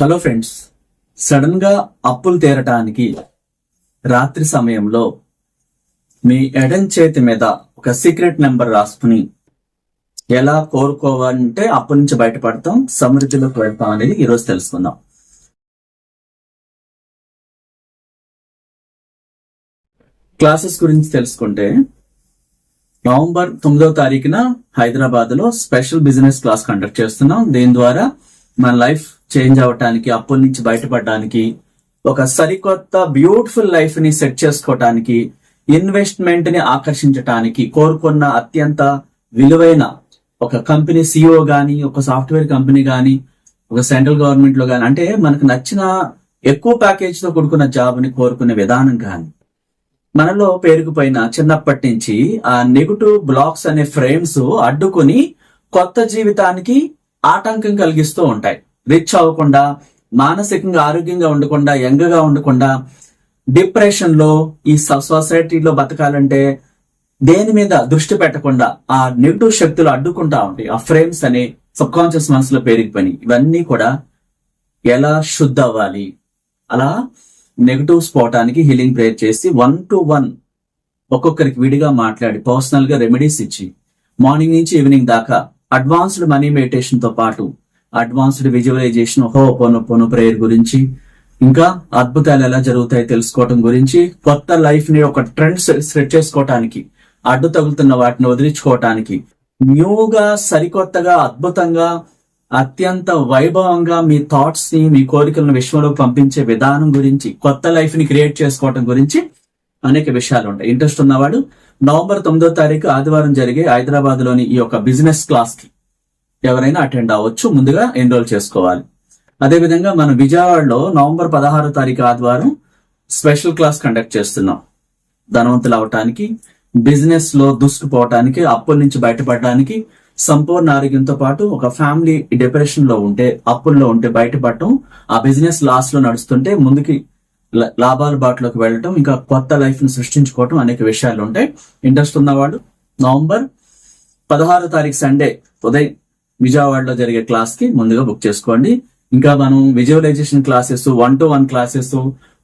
Hello friends సడన్గా అప్పులు తీరటానికి రాత్రి సమయంలో మీ ఎడం చేతి మీద ఒక సీక్రెట్ నెంబర్ రాసుకుని ఎలా కోరుకోవాలంటే అప్పు నుంచి బయటపడతాం సమృద్ధిలోకి వెళ్తాం అనేది ఈరోజు తెలుసుకుందాం. క్లాసెస్ గురించి తెలుసుకుంటే నవంబర్ తొమ్మిదవ తారీఖున హైదరాబాద్లో స్పెషల్ బిజినెస్ క్లాస్ కండక్ట్ చేస్తున్నాం. దీని ద్వారా మన లైఫ్ చేంజ్ అవటానికి అప్పుల నుంచి బయటపడడానికి ఒక సరికొత్త బ్యూటిఫుల్ లైఫ్ని సెట్ చేసుకోవటానికి ఇన్వెస్ట్మెంట్ని ఆకర్షించటానికి కోరుకున్న అత్యంత విలువైన ఒక కంపెనీ సిఇఓ గాని ఒక సాఫ్ట్వేర్ కంపెనీ గాని ఒక సెంట్రల్ గవర్నమెంట్లో గాని అంటే మనకు నచ్చిన ఎక్కువ ప్యాకేజ్తో కూడుకున్న జాబ్ని కోరుకునే విధానం కానీ మనలో పేరుకుపోయిన చిన్నప్పటి నుంచి ఆ నెగటివ్ బ్లాక్స్ అనే ఫ్రేమ్స్ అడ్డుకుని కొత్త జీవితానికి ఆటంకం కలిగిస్తూ ఉంటాయి. రిచ్ అవ్వకుండా మానసికంగా ఆరోగ్యంగా ఉండకుండా యంగగా ఉండకుండా డిప్రెషన్లో ఈ సొసైటీలో బతకాలంటే దేని మీద దృష్టి పెట్టకుండా ఆ నెగిటివ్ శక్తులు అడ్డుకుంటా ఉంటాయి ఆ ఫ్రేమ్స్ అనే సబ్ కాన్షియస్ మనసులో పేరుకుపోయినాయి. ఇవన్నీ కూడా ఎలా శుద్ధ అవ్వాలి? అలా నెగిటివ్స్ పోవటానికి హీలింగ్ ప్రేయర్ చేసి వన్ టు వన్ ఒక్కొక్కరికి విడిగా మాట్లాడి పర్సనల్గా రెమెడీస్ ఇచ్చి మార్నింగ్ నుంచి ఈవినింగ్ దాకా అడ్వాన్స్డ్ మనీ మెడిటేషన్తో పాటు అడ్వాన్స్డ్ విజువలైజేషన్ హో పొను ప్రేయర్ గురించి ఇంకా అద్భుతాలు ఎలా జరుగుతాయి తెలుసుకోవటం గురించి కొత్త లైఫ్ని ఒక ట్రెండ్ సెట్ చేసుకోవటానికి అడ్డు తగులుతున్న వాటిని వదిలించుకోవటానికి న్యూగా సరికొత్తగా అద్భుతంగా అత్యంత వైభవంగా మీ థాట్స్ని మీ కోరికలను విశ్వంలో పంపించే విధానం గురించి కొత్త లైఫ్ని క్రియేట్ చేసుకోవటం గురించి అనేక విషయాలు ఉంటాయి. ఇంట్రెస్ట్ ఉన్నవాడు నవంబర్ తొమ్మిదో తారీఖు ఆదివారం జరిగే హైదరాబాద్లోని ఈ యొక్క బిజినెస్ క్లాస్కి ఎవరైనా అటెండ్ అవ్వచ్చు ముందుగా ఎన్రోల్ చేసుకోవాలి. అదేవిధంగా మనం విజయవాడలో నవంబర్ పదహారో తారీఖు ఆదివారం స్పెషల్ క్లాస్ కండక్ట్ చేస్తున్నాం. ధనవంతులు అవటానికి బిజినెస్లో దూసుకుపోవటానికి అప్పుల నుంచి బయటపడడానికి సంపూర్ణ ఆరోగ్యంతో పాటు ఒక ఫ్యామిలీ డిప్రెషన్లో ఉంటే అప్పుల్లో ఉంటే బయటపడటం ఆ బిజినెస్ లాస్లో నడుస్తుంటే ముందుకి లాభాల బాటలోకి వెళ్ళటం ఇంకా కొత్త లైఫ్ని సృష్టించుకోవటం అనేక విషయాలు ఉంటాయి. ఇంట్రెస్ట్ ఉన్నవాడు నవంబర్ పదహారో తారీఖు సండే ఉదయం విజయవాడలో జరిగే క్లాస్కి ముందుగా బుక్ చేసుకోండి. ఇంకా మనం visualisation classes one to one classes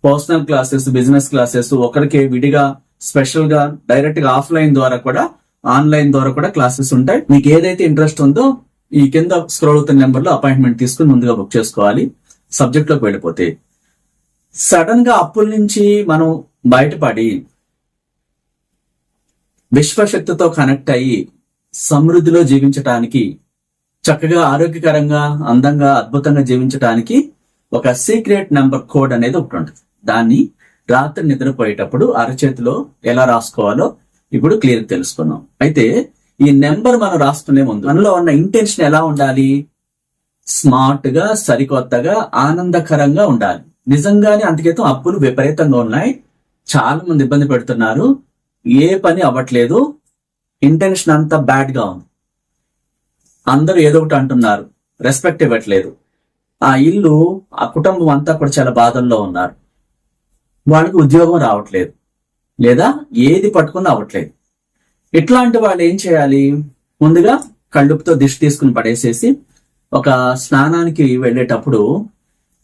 personal classes business classes ఒకరికి విడిగా స్పెషల్గా డైరెక్ట్గా ఆఫ్లైన్ ద్వారా కూడా ఆన్లైన్ ద్వారా కూడా క్లాసెస్ ఉంటాయి. మీకు ఏదైతే ఇంట్రెస్ట్ ఉందో ఈ కింద స్క్రోల్ అవుతున్న నెంబర్లో అపాయింట్మెంట్ తీసుకుని ముందుగా బుక్ చేసుకోవాలి. సబ్జెక్ట్లోకి వెళ్ళిపోతే సడన్గా అప్పుల నుంచి మనం బయటపడి విశ్వశక్తితో కనెక్ట్ అయ్యి సమృద్ధిలో జీవించటానికి చక్కగా ఆరోగ్యకరంగా అందంగా అద్భుతంగా జీవించటానికి ఒక సీక్రెట్ నెంబర్ కోడ్ అనేది ఒకటి ఉంటుంది. దాన్ని రాత్రి నిద్రపోయేటప్పుడు అరచేతిలో ఎలా రాసుకోవాలో ఇప్పుడు క్లియర్ తెలుసుకున్నాం అయితే ఈ నెంబర్ మనం రాసుకునే ముందు మనలో ఉన్న ఇంటెన్షన్ ఎలా ఉండాలి? స్మార్ట్గా సరికొత్తగా ఆనందకరంగా ఉండాలి. నిజంగానే అంతకేతం అప్పులు విపరీతంగా ఉన్నాయి. చాలా మంది ఇబ్బంది పెడుతున్నారు. ఏ పని అవ్వట్లేదు. ఇంటెన్షన్ అంతా బ్యాడ్గా ఉంది. అందరూ ఏదో ఒకటి అంటున్నారు. రెస్పెక్ట్ ఇవ్వట్లేదు. ఆ ఇల్లు ఆ కుటుంబం అంతా కూడా చాలా బాధల్లో ఉన్నారు. వాళ్ళకి ఉద్యోగం రావట్లేదు. లేదా ఏది పట్టుకుని అవ్వట్లేదు. ఇట్లాంటి వాళ్ళు ఏం చేయాలి? ముందుగా కళ్ళుపుతో దిష్టి తీసుకుని పడేసేసి ఒక స్నానానికి వెళ్ళేటప్పుడు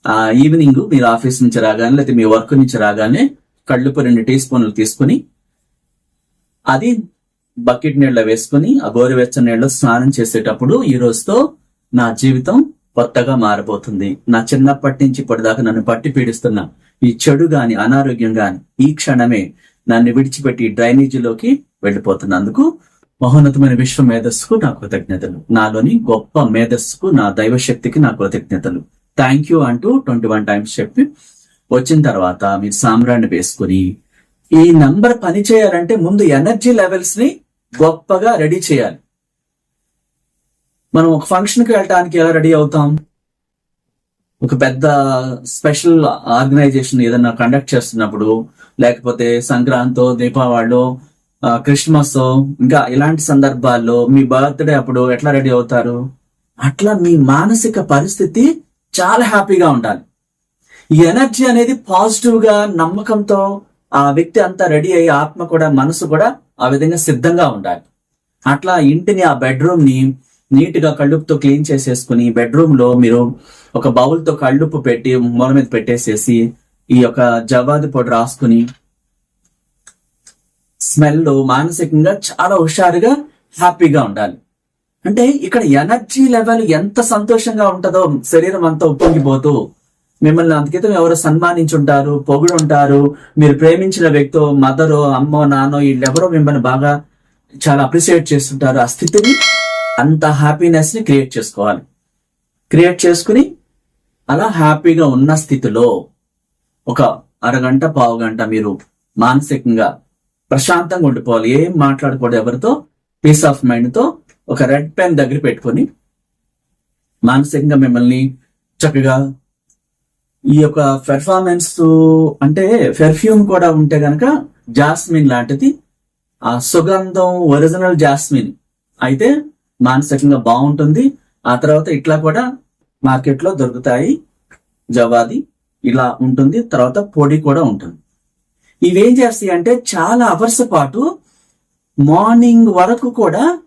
ఆ ఈవినింగ్ మీరు ఆఫీస్ నుంచి రాగానే లేదా మీ వర్క్ నుంచి రాగానే కళ్ళుపు రెండు టీ స్పూన్లు తీసుకుని అది బకెట్ నీళ్ళ వేసుకుని ఆ గోరువెచ్చని నీళ్ళలో స్నానం చేసేటప్పుడు ఈ రోజుతో నా జీవితం కొత్తగా మారబోతుంది నా చిన్నప్పటి నుంచి ఇప్పటిదాకా నన్ను పట్టి పీడిస్తున్న ఈ చెడు గాని అనారోగ్యం గాని ఈ క్షణమే నన్ను విడిచిపెట్టి డ్రైనేజీలోకి వెళ్ళిపోతున్నందుకు మహోన్నతమైన విశ్వ మేధస్సుకు నా కృతజ్ఞతలు. నాలోని గొప్ప మేధస్సుకు నా దైవశక్తికి నా కృతజ్ఞతలు. థ్యాంక్ యూ అంటూ ట్వంటీ వన్ టైమ్స్ చెప్పి వచ్చిన తర్వాత మీరు సామ్రాన్ని వేసుకుని ఈ నంబర్ పని చేయాలంటే ముందు ఎనర్జీ లెవెల్స్ని గొప్పగా రెడీ చేయాలి. మనం ఒక ఫంక్షన్కి వెళ్ళటానికి ఎలా రెడీ అవుతాం? ఒక పెద్ద స్పెషల్ ఆర్గనైజేషన్ ఏదైనా కండక్ట్ చేస్తున్నప్పుడు లేకపోతే సంక్రాంతో దీపావళిలో క్రిస్మస్ ఇంకా ఇలాంటి సందర్భాల్లో మీ బర్త్డే అప్పుడు ఎట్లా రెడీ అవుతారు? అట్లా మీ మానసిక పరిస్థితి చాలా హ్యాపీగా ఉండాలి. ఈ ఎనర్జీ అనేది పాజిటివ్గా నమ్మకంతో ఆ వ్యక్తి అంతా రెడీ అయ్యి ఆత్మ కూడా మనసు కూడా ఆ విధంగా సిద్ధంగా ఉండాలి. అట్లా ఇంటిని ఆ బెడ్రూమ్ని నీట్ కళ్ళుపుతో క్లీన్ చేసేసుకుని బెడ్రూమ్లో మీరు ఒక బౌల్తో కళ్ళుప్పు పెట్టి మూల మీద పెట్టేసేసి ఈ యొక్క జవాది పొడి రాసుకుని స్మెల్ మానసికంగా చాలా హుషారుగా హ్యాపీగా ఉండాలి. అంటే ఇక్కడ ఎనర్జీ లెవెల్ ఎంత సంతోషంగా ఉంటుందో శరీరం అంతా ఉప్పొంగిపోతూ మిమ్మల్ని అంతకితం ఎవరు సన్మానించుంటారు పొగుడుంటారు. మీరు ప్రేమించిన వ్యక్తో మదరో అమ్మో నాన్నో వీళ్ళెవరో మిమ్మల్ని బాగా చాలా అప్రిసియేట్ చేస్తుంటారు. ఆ స్థితిని అంత హ్యాపీనెస్ని క్రియేట్ చేసుకోవాలి. క్రియేట్ చేసుకుని అలా హ్యాపీగా ఉన్న స్థితిలో ఒక అరగంట పావు గంట మీరు మానసికంగా ప్రశాంతంగా ఉండిపోవాలి. ఏం మాట్లాడకూడదు ఎవరితో? పీస్ ఆఫ్ మైండ్తో ఒక రెడ్ పెన్ దగ్గర పెట్టుకొని మానసికంగా మిమ్మల్ని చక్కగా ఈ యొక్క పెర్ఫార్మెన్స్ అంటే పెర్ఫ్యూమ్ కూడా ఉంటే గనక జాస్మిన్ లాంటిది. ఆ సుగంధం ఒరిజినల్ జాస్మిన్ అయితే మానసికంగా బాగుంటుంది. ఆ తర్వాత ఇట్లా కూడా మార్కెట్లో దొరుకుతాయి. జవాది ఇలా ఉంటుంది. తర్వాత పొడి కూడా ఉంటుంది. ఇవేం చేస్తాయి అంటే చాలా అవర్స్ పాటు మార్నింగ్ వరకు కూడా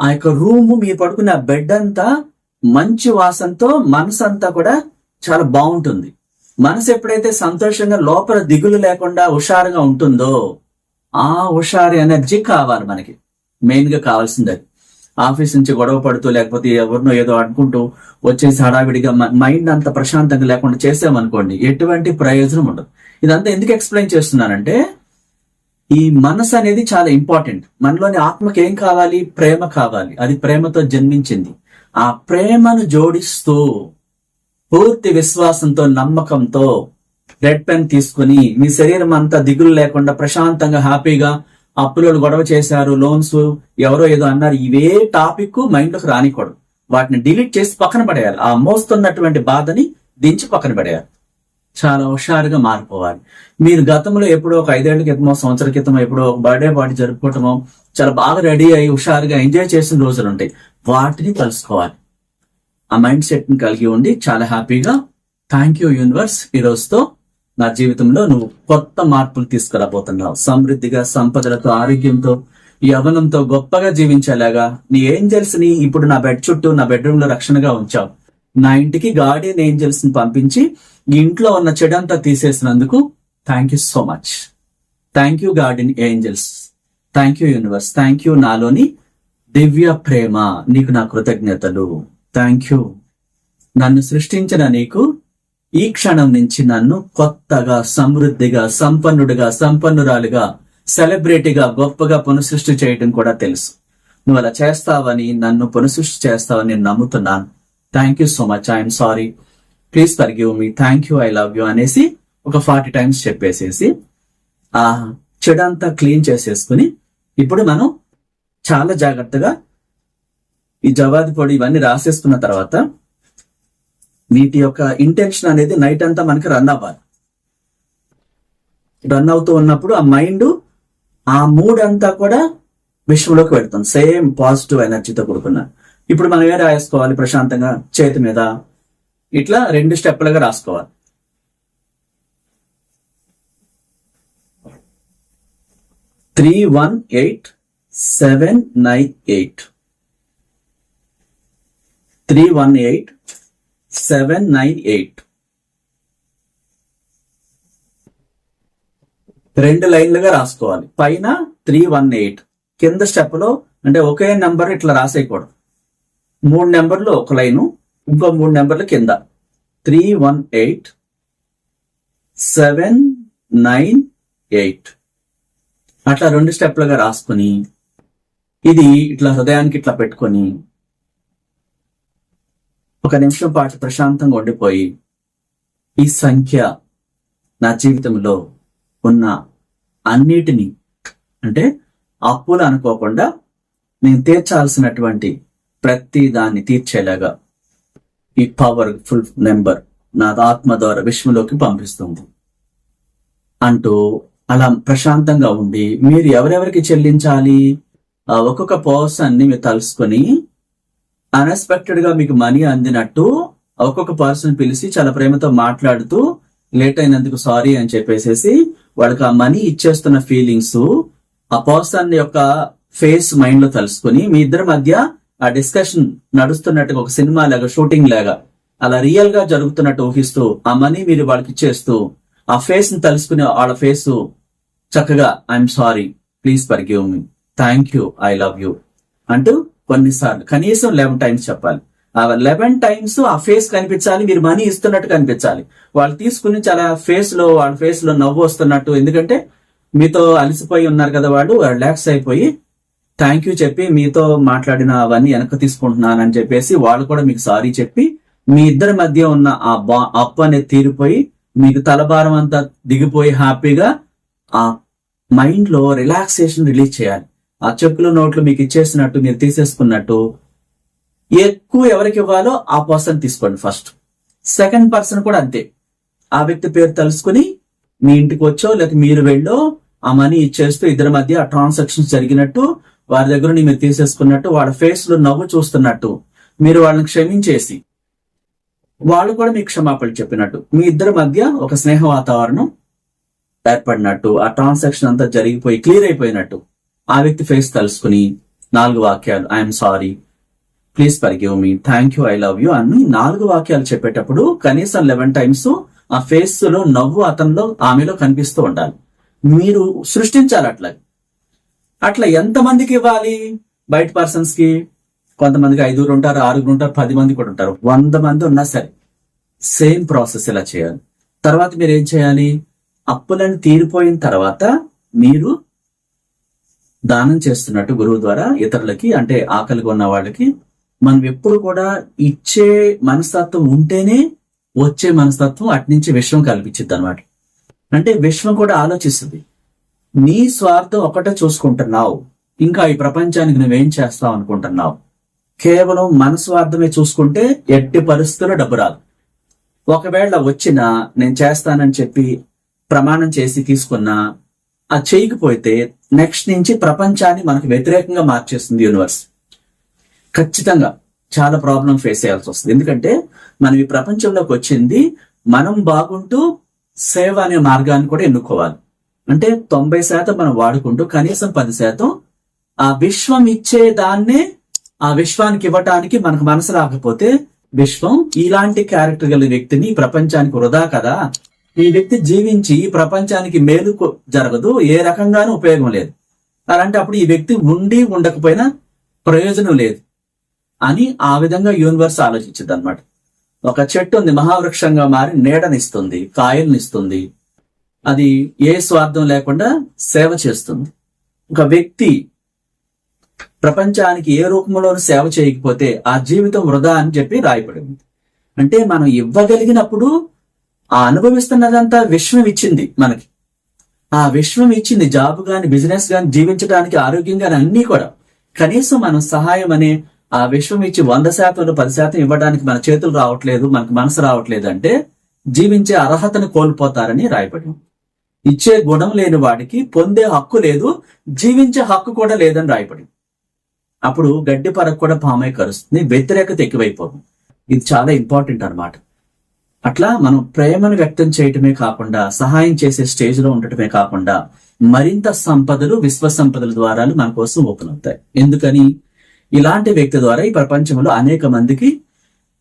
ఆ యొక్క రూమ్ మీరు పడుకున్న బెడ్ అంతా మంచి వాసనతో మనసు అంతా కూడా చాలా బాగుంటుంది. మనసు ఎప్పుడైతే సంతోషంగా లోపల దిగులు లేకుండా హుషారుగా ఉంటుందో ఆ హుషారు ఎనర్జీ కావాలి మనకి. మెయిన్గా కావాల్సింది. అది ఆఫీస్ నుంచి గొడవ పడుతూ లేకపోతే ఎవరినో ఏదో అనుకుంటూ వచ్చేసి హడావిడిగా మైండ్ అంత ప్రశాంతంగా లేకుండా చేసామనుకోండి ఎటువంటి ప్రయోజనం ఉండదు. ఇదంతా ఎందుకు ఎక్స్ప్లెయిన్ చేస్తున్నానంటే ఈ మనసు అనేది చాలా ఇంపార్టెంట్. మనలోని ఆత్మకి ఏం కావాలి? ప్రేమ కావాలి. అది ప్రేమతో జన్మించింది. ఆ ప్రేమను జోడిస్తూ పూర్తి విశ్వాసంతో నమ్మకంతో రెడ్ పెన్ తీసుకుని మీ శరీరం అంతా దిగులు లేకుండా ప్రశాంతంగా హ్యాపీగా అప్పులు గొడవ చేశారు లోన్స్ ఎవరో ఏదో అన్నారు ఇవే టాపిక్ మైండ్లోకి రానికూడదు. వాటిని డిలీట్ చేసి పక్కన పడేయాలి. ఆ మోస్తున్నటువంటి బాధని దించి పక్కన పడేయాలి. చాలా హుషారుగా మారిపోవాలి. మీరు గతంలో ఎప్పుడో ఒక ఐదేళ్ళ క్రితమో సంవత్సర క్రితమో ఎప్పుడో ఒక బర్త్డే పార్టీ జరుపుకోవటమో చాలా బాగా రెడీ అయ్యి హుషారుగా ఎంజాయ్ చేసిన రోజులు ఉంటాయి. వాటిని కలుసుకోవాలి ఆ మైండ్ సెట్ని కలిగి ఉండి చాలా హ్యాపీగా థ్యాంక్ యూ యూనివర్స్ ఈ రోజుతో నా జీవితంలో నువ్వు కొత్త మార్పులు తీసుకురాబోతున్నావు. సమృద్ధిగా సంపదలతో ఆరోగ్యంతో యవనంతో గొప్పగా జీవించేలాగా నీ ఏంజల్స్ని ఇప్పుడు నా బెడ్ చుట్టూ నా బెడ్రూమ్లో రక్షణగా ఉంచావు. నా ఇంటికి గార్డియన్ ఏంజల్స్ని పంపించి ఇంట్లో ఉన్న చెడంతా తీసేసినందుకు thank you so much. Thank you guardian angels. Thank you universe. Thank you నాలోని దివ్య ప్రేమ. నీకు నా కృతజ్ఞతలు. థ్యాంక్ యూ నన్ను సృష్టించిన నీకు ఈ క్షణం నుంచి నన్ను కొత్తగా సమృద్ధిగా సంపన్నుడిగా సంపన్నురాలుగా సెలబ్రిటీగా గొప్పగా పునఃసృష్టి చేయడం కూడా తెలుసు. నువ్వు అలా చేస్తావని నన్ను పునఃసృష్టి చేస్తావని నేను నమ్ముతున్నాను. Thank you so much I'm sorry please forgive me thank you I love you అనేసి ఒక ఫార్టీ టైమ్స్ చెప్పేసేసి ఆ చెడంతా క్లీన్ చేసేసుకుని ఇప్పుడు మనం చాలా జాగ్రత్తగా ఈ జవాది పొడి ఇవన్నీ రాసేసుకున్న తర్వాత వీటి యొక్క ఇంటెన్షన్ అనేది నైట్ అంతా మనకి రన్ అవ్వాలి. రన్ అవుతూ ఉన్నప్పుడు ఆ మైండ్ ఆ మూడ్ అంతా కూడా విశ్వంలోకి పెడతాం సేమ్ పాజిటివ్ ఎనర్జీతో కూడుకున్న. ఇప్పుడు మనం ఏ రాసుకోవాలి ప్రశాంతంగా? చేతి మీద. ఇట్లా రెండు స్టెప్లుగా రాసుకోవాలి. Three one eight seven nine eight three one eight seven nine eight. రెండు లైన్లుగా రాసుకోవాలి. పైన త్రీ వన్ ఎయిట్. కింద స్టెప్లో అంటే ఒకే నెంబర్ ఇట్లా రాసేయకూడదు. మూడు నెంబర్లు ఒక లైను ఇంకో మూడు నెంబర్లు కింద. Three one eight seven nine eight. అట్లా రెండు స్టెప్లుగా రాసుకొని ఇది ఇట్లా హృదయానికి ఇట్లా పెట్టుకొని ఒక నిమిషం పాటు ప్రశాంతంగా ఉండిపోయి ఈ సంఖ్య నా జీవితంలో ఉన్న అన్నిటినీ అంటే అప్పులు అనుకోకుండా నేను తీర్చాల్సినటువంటి ప్రతి దాన్ని తీర్చేలాగా ఈ పవర్ ఫుల్ నెంబర్ నా ఆత్మ ద్వారా విశ్వంలోకి పంపిస్తుంది. అంటూ అలా ప్రశాంతంగా ఉండి మీరు ఎవరెవరికి చెల్లించాలి? ఆ ఒక్కొక్క పర్సన్ని మీరు తలుసుకొని అన్ఎక్స్పెక్టెడ్గా మీకు మనీ అందినట్టు ఒక్కొక్క పర్సన్ పిలిచి చాలా ప్రేమతో మాట్లాడుతూ లేట్ అయినందుకు సారీ అని చెప్పేసేసి వాళ్ళకి ఆ మనీ ఇచ్చేస్తున్న ఫీలింగ్స్ ఆ పర్సన్ యొక్క ఫేస్ మైండ్లో తలుసుకుని మీ ఇద్దరి మధ్య ఆ డిస్కషన్ నడుస్తున్నట్టుగా ఒక సినిమా లాగా షూటింగ్ లాగా అలా రియల్గా జరుగుతున్నట్టు ఊహిస్తూ ఆ మనీ మీరు వాళ్ళకి ఇచ్చేస్తూ ఆ ఫేస్ని తలుసుకుని వాళ్ళ ఫేస్ చక్కగా I'm sorry please forgive me thank you I love you అంటూ కొన్నిసార్లు. కనీసం లెవెన్ టైమ్స్ చెప్పాలి. ఆ లెవెన్ టైమ్స్ ఆ ఫేస్ కనిపించాలి మీరు మనీ ఇస్తున్నట్టు కనిపించాలి. వాళ్ళు తీసుకుని చాలా ఫేస్లో వాళ్ళ ఫేస్లో నవ్వు వస్తున్నట్టు. ఎందుకంటే మీతో అలసిపోయి ఉన్నారు కదా వాళ్ళు రిలాక్స్ అయిపోయి థ్యాంక్ యూ చెప్పి మీతో మాట్లాడిన అవన్నీ వెనక్కి తీసుకుంటున్నాను అని చెప్పేసి వాళ్ళు కూడా మీకు సారీ చెప్పి మీ ఇద్దరి మధ్య ఉన్న ఆ బా అప్ అనేది తీరిపోయి మీకు తలభారం అంతా దిగిపోయి హ్యాపీగా ఆ మైండ్లో రిలాక్సేషన్ రిలీజ్ చేయాలి. ఆ చెక్కుల నోట్లు మీకు ఇచ్చేసినట్టు మీరు తీసేసుకున్నట్టు ఎక్కువ ఎవరికి ఇవ్వాలో ఆ పర్సన్ తీసుకోండి ఫస్ట్. సెకండ్ పర్సన్ కూడా అంతే. ఆ వ్యక్తి పేరు తెలుసుకుని మీ ఇంటికి వచ్చో లేకపోతే మీరు వెళ్ళో ఆ మనీ ఇచ్చేస్తూ ఇద్దరి మధ్య ఆ ట్రాన్సాక్షన్ జరిగినట్టు వారి దగ్గర మీరు తీసేసుకున్నట్టు వాళ్ళ ఫేస్లో నవ్వు చూస్తున్నట్టు మీరు వాళ్ళని క్షమించేసి వాళ్ళు కూడా మీకు క్షమాపణలు చెప్పినట్టు మీ ఇద్దరి మధ్య ఒక స్నేహ వాతావరణం ఏర్పడినట్టు ఆ ట్రాన్సాక్షన్ అంతా జరిగిపోయి క్లియర్ అయిపోయినట్టు. ఆ వ్యక్తి ఫేస్ తలుసుకుని నాలుగు వాక్యాలు I'm sorry please give me thank you I love you అని నాలుగు వాక్యాలు చెప్పేటప్పుడు కనీసం లెవెన్ టైమ్స్ ఆ ఫేస్లో నవ్వు అతనిలో ఆమెలో కనిపిస్తూ ఉండాలి. మీరు సృష్టించాలి అట్లా. అట్లా ఎంతమందికి ఇవ్వాలి? బయట పర్సన్స్కి కొంతమందికి ఐదుగురు ఉంటారు ఆరుగురు ఉంటారు పది మంది కూడా ఉంటారు. వంద మంది ఉన్నా సరే సేమ్ ప్రాసెస్ ఇలా చేయాలి. తర్వాత మీరు ఏం చేయాలి? అప్పులను తీరిపోయిన తర్వాత మీరు దానం చేస్తున్నట్టు గురువు ద్వారా ఇతరులకి అంటే ఆకలిగా ఉన్న వాళ్ళకి మనం ఎప్పుడు కూడా ఇచ్చే మనస్తత్వం ఉంటేనే వచ్చే మనస్తత్వం అట్నుంచి విశ్వం కల్పించింది అనమాట అంటే విశ్వం కూడా ఆలోచిస్తుంది. నీ స్వార్థం ఒకటే చూసుకుంటున్నావు. ఇంకా ఈ ప్రపంచానికి నువ్వేం చేస్తావు అనుకుంటున్నావు. కేవలం మన స్వార్థమే చూసుకుంటే ఎట్టి పరిస్థితుల్లో డబ్బు రాదు. ఒకవేళ వచ్చినా నేను చేస్తానని చెప్పి ప్రమాణం చేసి తీసుకున్నా అది చేయకపోతే నెక్స్ట్ నుంచి ప్రపంచాన్ని మనకు వ్యతిరేకంగా మార్చేస్తుంది యూనివర్స్ ఖచ్చితంగా చాలా ప్రాబ్లం ఫేస్ చేయాల్సి వస్తుంది. ఎందుకంటే మనం ఈ ప్రపంచంలోకి వచ్చింది మనం బాగుంటూ సేవ అనే మార్గాన్ని కూడా ఎన్నుకోవాలి. అంటే తొంభై శాతం మనం వాడుకుంటూ కనీసం పది శాతం ఆ విశ్వం ఇచ్చే దాన్నే ఆ విశ్వానికి ఇవ్వటానికి మనకు మనసు రాకపోతే విశ్వం ఇలాంటి క్యారెక్టర్ గల వ్యక్తిని ప్రపంచానికి వృధా కదా ఈ వ్యక్తి జీవించి ఈ ప్రపంచానికి మేలు జరగదు ఏ రకంగానూ ఉపయోగం లేదు. అలాంటి అప్పుడు ఈ వ్యక్తి ఉండి ఉండకపోయినా ప్రయోజనం లేదు అని ఆ విధంగా యూనివర్స్ ఆలోచించింది అనమాట ఒక చెట్టు ఉంది మహావృక్షంగా మారి నీడనిస్తుంది కాయలనిస్తుంది. అది ఏ స్వార్థం లేకుండా సేవ చేస్తుంది. ఒక వ్యక్తి ప్రపంచానికి ఏ రూపంలోనూ సేవ చేయకపోతే ఆ జీవితం వృధా అని చెప్పి రాయబడింది అంటే మనం ఇవ్వగలిగినప్పుడు ఆ అనుభవిస్తున్నదంతా విశ్వం ఇచ్చింది మనకి. ఆ విశ్వం ఇచ్చింది జాబ్ గాని బిజినెస్ గాని జీవించడానికి ఆరోగ్యం గాని అన్ని కూడా. కనీసం మనం సహాయం అనే ఆ విశ్వం ఇచ్చి వంద శాతంలో పది శాతం ఇవ్వడానికి మన చేతులు రావట్లేదు మనకు మనసు రావట్లేదు అంటే జీవించే అర్హతను కోల్పోతారని రాయబడి ఇచ్చే గుణం లేని వాడికి పొందే హక్కు లేదు జీవించే హక్కు కూడా లేదని రాయబడి అప్పుడు గడ్డి పరకు కూడా పామై కరుస్తుంది వ్యతిరేకత ఎక్కువైపోతుంది. ఇది చాలా ఇంపార్టెంట్ అన్నమాట. అట్లా మనం ప్రేమను వ్యక్తం చేయటమే కాకుండా సహాయం చేసే స్టేజ్లో ఉండటమే కాకుండా మరింత సంపదలు విశ్వ సంపదల ద్వారా మన కోసం ఓపెన్ అవుతాయి. ఎందుకని? ఇలాంటి వ్యక్తి ద్వారా ఈ ప్రపంచంలో అనేక మందికి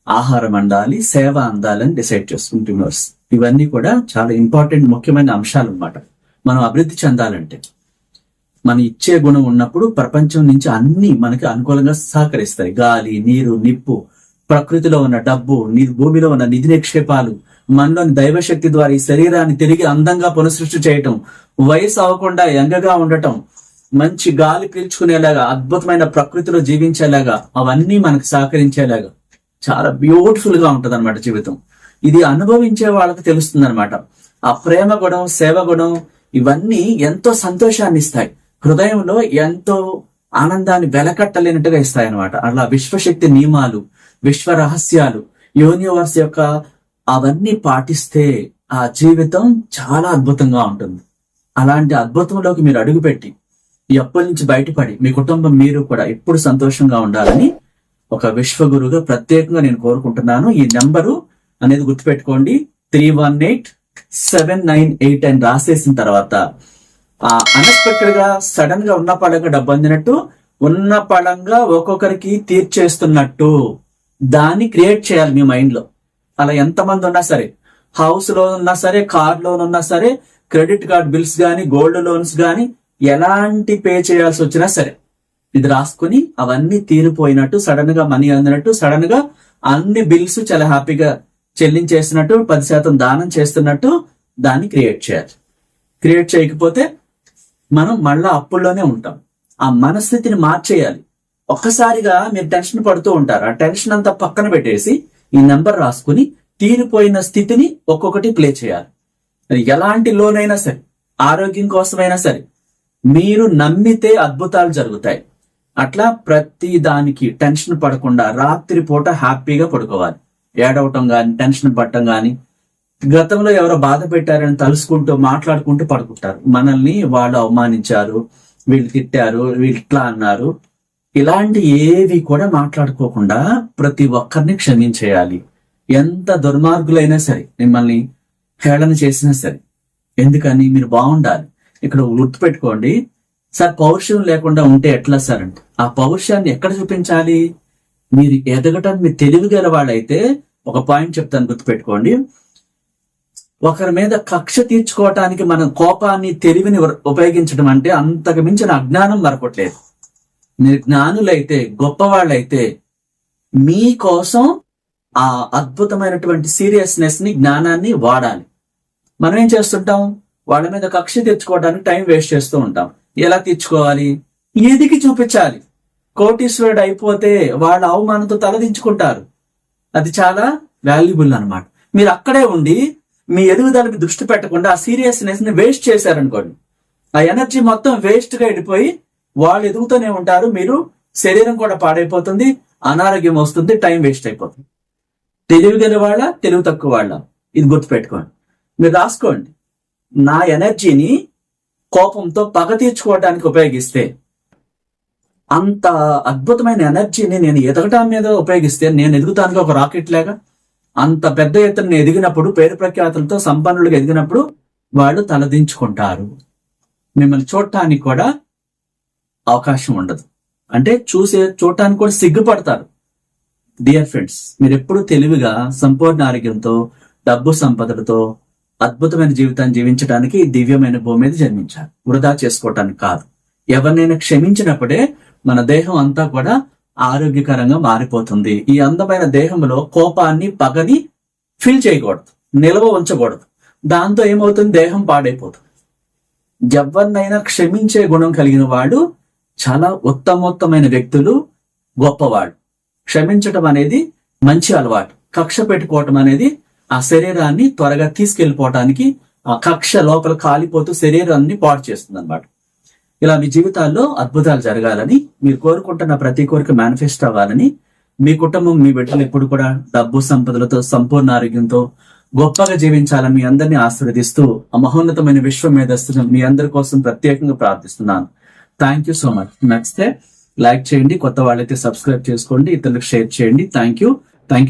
ఆహారం అందాలి సేవ అందాలని డిసైడ్ చేసుకుంటున్నారు ఇవన్నీ కూడా చాలా ఇంపార్టెంట్ ముఖ్యమైన అంశాలు అన్నమాట మనం అభివృద్ధి చెందాలంటే. మన ఇచ్చే గుణం ఉన్నప్పుడు ప్రపంచం నుంచి అన్ని మనకి అనుకూలంగా సహకరిస్తాయి. గాలి నీరు నిప్పు ప్రకృతిలో ఉన్న డబ్బు ని భూమిలో ఉన్న నిధి నిక్షేపాలు మనలోని దైవశక్తి ద్వారా ఈ శరీరాన్ని తిరిగి అందంగా పునఃసృష్టి చేయటం వయసు అవ్వకుండా యంగగా ఉండటం మంచి గాలి పీల్చుకునేలాగా అద్భుతమైన ప్రకృతిలో జీవించేలాగా అవన్నీ మనకు సహకరించేలాగా చాలా బ్యూటిఫుల్గా ఉంటది అనమాట జీవితం. ఇది అనుభవించే వాళ్ళకి తెలుస్తుంది అనమాట ఆ ప్రేమ గుణం సేవ గుణం ఇవన్నీ ఎంతో సంతోషాన్ని ఇస్తాయి హృదయంలో ఎంతో ఆనందాన్ని వెలకట్టలేనట్టుగా ఇస్తాయి అనమాట అలా విశ్వశక్తి నియమాలు విశ్వ రహస్యాలు యూనివర్స్ యొక్క అవన్నీ పాటిస్తే ఆ జీవితం చాలా అద్భుతంగా ఉంటుంది. అలాంటి అద్భుతంలోకి మీరు అడుగుపెట్టి ఈ అప్పుల నుంచి బయటపడి మీ కుటుంబం మీరు కూడా ఎప్పుడు సంతోషంగా ఉండాలని ఒక విశ్వగురుగా ప్రత్యేకంగా నేను కోరుకుంటున్నాను. ఈ నెంబరు అనేది గుర్తుపెట్టుకోండి. Three one eight seven nine eight అని రాసేసిన తర్వాత అన్ఎక్స్పెక్టెడ్గా సడన్గా ఉన్న పడంగా డబ్బు అందినట్టు ఉన్న పడంగా ఒక్కొక్కరికి తీర్చేస్తున్నట్టు దాన్ని క్రియేట్ చేయాలి మీ మైండ్లో. అలా ఎంతమంది ఉన్నా సరే హౌస్ లోన్ ఉన్నా సరే కార్ లోన్ ఉన్నా సరే క్రెడిట్ కార్డ్ బిల్స్ కానీ గోల్డ్ లోన్స్ కానీ ఎలాంటి పే చేయాల్సి వచ్చినా సరే ఇది రాసుకుని అవన్నీ తీరిపోయినట్టు సడన్గా మనీ అందినట్టు సడన్గా అన్ని బిల్స్ చాలా హ్యాపీగా చెల్లించేసినట్టు పది శాతం దానం చేస్తున్నట్టు దాన్ని క్రియేట్ చేయాలి. క్రియేట్ చేయకపోతే మనం మళ్ళా అప్పుల్లోనే ఉంటాం. ఆ మనస్థితిని మార్చేయాలి. ఒక్కసారిగా మీరు టెన్షన్ పడుతూ ఉంటారు. ఆ టెన్షన్ అంతా పక్కన పెట్టేసి ఈ నెంబర్ రాసుకుని తీరిపోయిన స్థితిని ఒక్కొక్కటి ప్లే చేయాలి. అది ఎలాంటి లోన్ అయినా సరే ఆరోగ్యం కోసమైనా సరే మీరు నమ్మితే అద్భుతాలు జరుగుతాయి. అట్లా ప్రతి దానికి టెన్షన్ పడకుండా రాత్రి పూట హ్యాపీగా పడుకోవాలి. ఏడవటం కానీ టెన్షన్ పడటం కానీ గతంలో ఎవరో బాధ పెట్టారని తలుసుకుంటూ మాట్లాడుకుంటూ పడుకుంటారు. మనల్ని వాళ్ళు అవమానించారు వీళ్ళు తిట్టారు వీళ్ళు ఇట్లా అన్నారు. ఇలాంటి ఏవి కూడా మాట్లాడుకోకుండా ప్రతి ఒక్కరిని క్షమించేయాలి. ఎంత దుర్మార్గులైనా సరే మిమ్మల్ని హేళన చేసినా సరే ఎందుకని మీరు బాగుండాలి. ఇక్కడ గుర్తుపెట్టుకోండి సార్ పౌరుషం లేకుండా ఉంటే ఎట్లా సార్ అంటే ఆ పౌరుషాన్ని ఎక్కడ చూపించాలి? మీరు ఎదగటం మీరు తెలివి గల వాళ్ళైతే ఒక పాయింట్ చెప్తాను గుర్తుపెట్టుకోండి. ఒకరి మీద కక్ష తీర్చుకోవటానికి మనం కోపాన్ని తెలివిని ఉపయోగించడం అంటే అంతకు మించిన అజ్ఞానం మరపట్లేదు మీరు జ్ఞానులైతే గొప్పవాళ్ళైతే మీకోసం ఆ అద్భుతమైనటువంటి సీరియస్నెస్ని జ్ఞానాన్ని వాడాలి. మనం ఏం చేస్తుంటాం? వాళ్ళ మీద కక్ష తెచ్చుకోవడానికి టైం వేస్ట్ చేస్తూ ఉంటాం. ఎలా తెచ్చుకోవాలి ఎదిగి చూపించాలి. కోటీశ్వరుడు అయిపోతే వాళ్ళ అవమానంతో తలదించుకుంటారు. అది చాలా వాల్యుబుల్ అన్నమాట. మీరు అక్కడే ఉండి మీ ఎదుగుదలకి దృష్టి పెట్టకుండా ఆ సీరియస్నెస్ని వేస్ట్ చేశారనుకోండి. ఆ ఎనర్జీ మొత్తం వేస్ట్గా వెళ్ళిపోయి వాళ్ళు ఎదుగుతూనే ఉంటారు మీరు శరీరం కూడా పాడైపోతుంది అనారోగ్యం వస్తుంది టైం వేస్ట్ అయిపోతుంది. తెలివి గల వాళ్ళ తెలివి తక్కువ వాళ్ళ. ఇది గుర్తుపెట్టుకోండి. మీరు రాసుకోండి. నా ఎనర్జీని కోపంతో పగ తీర్చుకోవడానికి ఉపయోగిస్తే అంత అద్భుతమైన ఎనర్జీని నేను ఎదగటం మీద ఉపయోగిస్తే నేను ఎదుగుతానికి ఒక రాకెట్ లాగా అంత పెద్ద ఎత్తున ఎదిగినప్పుడు పేరు ప్రఖ్యాతులతో సంపన్నులుగా ఎదిగినప్పుడు వాళ్ళు తలదించుకుంటారు. మిమ్మల్ని చూడటానికి కూడా అవకాశం ఉండదు. అంటే చూసే చూడటానికి కూడా సిగ్గుపడతారు. డియర్ ఫ్రెండ్స్ మీరు ఎప్పుడు తెలివిగా సంపూర్ణ ఆరోగ్యంతో డబ్బు సంపదలతో అద్భుతమైన జీవితాన్ని జీవించడానికి దివ్యమైన భూమి మీద జన్మించారు. వృధా చేసుకోవటానికి కాదు. ఎవరినైనా క్షమించినప్పుడే మన దేహం అంతా కూడా ఆరోగ్యకరంగా మారిపోతుంది. ఈ అందమైన దేహంలో కోపాన్ని పగని ఫిల్ చేయకూడదు. నిల్వ ఉంచకూడదు. దాంతో ఏమవుతుంది? దేహం పాడైపోతుంది. ఎవరినైనా క్షమించే గుణం కలిగిన వాడు చాలా ఉత్తమోత్తమైన వ్యక్తులు గొప్పవాడు. క్షమించటం అనేది మంచి అలవాటు. కక్ష పెట్టుకోవటం అనేది ఆ శరీరాన్ని త్వరగా తీసుకెళ్ళిపోవటానికి ఆ కక్ష లోపల కాలిపోతూ శరీరాన్ని పాడు చేస్తుంది అనమాట ఇలా మీ జీవితాల్లో అద్భుతాలు జరగాలని మీరు కోరుకుంటున్న ప్రతి కోరిక మేనిఫెస్ట్ అవ్వాలని మీ కుటుంబం మీ బిడ్డలు ఎప్పుడు కూడా డబ్బు సంపదలతో సంపూర్ణ ఆరోగ్యంతో గొప్పగా జీవించాలని మీ అందరినీ ఆశీర్వదిస్తూ ఆ మహోన్నతమైన విశ్వ మేధస్సును మీ అందరి కోసం ప్రత్యేకంగా ప్రార్థిస్తున్నాను. థ్యాంక్ యూ సో మచ్ నచ్చితే లైక్ చేయండి. కొత్త వాళ్ళైతే సబ్స్క్రైబ్ చేసుకోండి. ఇతరులకు షేర్ చేయండి. Thank you thank you